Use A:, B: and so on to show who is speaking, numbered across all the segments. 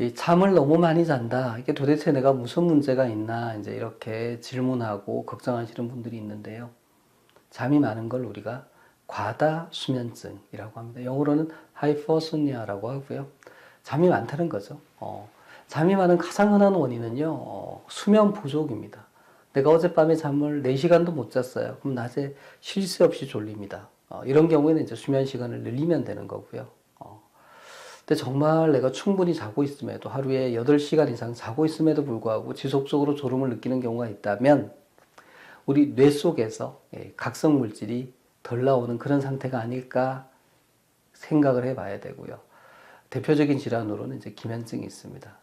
A: 이 잠을 너무 많이 잔다. 이게 도대체 내가 무슨 문제가 있나 이제 이렇게 질문하고 걱정하시는 분들이 있는데요. 잠이 많은 걸 우리가 과다 수면증이라고 합니다. 영어로는 하이퍼소니아라고 하고요. 잠이 많다는 거죠. 어, 잠이 많은 가장 흔한 원인은요, 어, 수면 부족입니다. 내가 어젯밤에 잠을 4시간도 못 잤어요. 그럼 낮에 쉴 새 없이 졸립니다. 어, 이런 경우에는 이제 수면 시간을 늘리면 되는 거고요. 어, 근데 정말 내가 충분히 자고 있음에도 하루에 8시간 이상 자고 있음에도 불구하고 지속적으로 졸음을 느끼는 경우가 있다면 우리 뇌 속에서 예, 각성 물질이 덜 나오는 그런 상태가 아닐까 생각을 해 봐야 되고요. 대표적인 질환으로는 이제 기면증이 있습니다.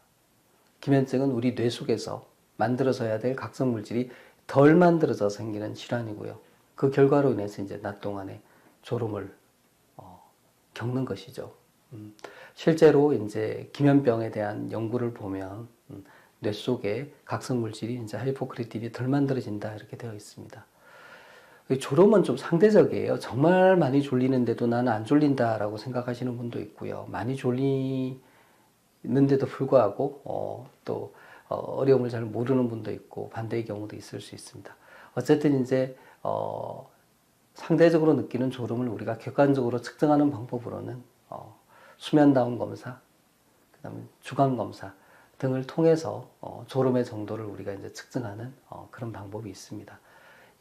A: 기면증은 우리 뇌 속에서 만들어져야 될 각성 물질이 덜 만들어져 생기는 질환이고요. 그 결과로 인해서 이제 낮 동안에 졸음을 어, 겪는 것이죠. 음, 실제로 이제 기면병에 대한 연구를 보면 음, 뇌 속에 각성 물질이 이제 하이포크리틴이 덜 만들어진다 이렇게 되어 있습니다. 이 졸음은 좀 상대적이에요. 정말 많이 졸리는데도 나는 안 졸린다라고 생각하시는 분도 있고요. 많이 졸리는데도 불구하고 어, 또 어, 어려움을 잘 모르는 분도 있고 반대의 경우도 있을 수 있습니다. 어쨌든 이제 어, 상대적으로 느끼는 졸음을 우리가 객관적으로 측정하는 방법으로는 어, 수면 다운 검사, 그 다음에 주간 검사 등을 통해서 어, 졸음의 정도를 우리가 이제 측정하는 어, 그런 방법이 있습니다.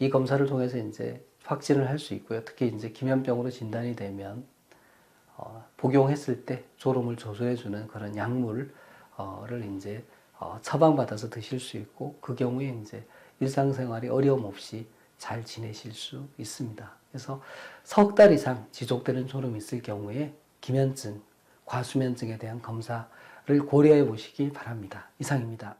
A: 이 검사를 통해서 이제 확진을 할 수 있고요. 특히 이제 기면병으로 진단이 되면 어, 복용했을 때 졸음을 조절해주는 그런 약물을 이제 어, 처방받아서 드실 수 있고 그 경우에 이제 일상생활이 어려움 없이 잘 지내실 수 있습니다. 그래서 석 달 이상 지속되는 졸음이 있을 경우에 기면증, 과수면증에 대한 검사를 고려해 보시기 바랍니다. 이상입니다.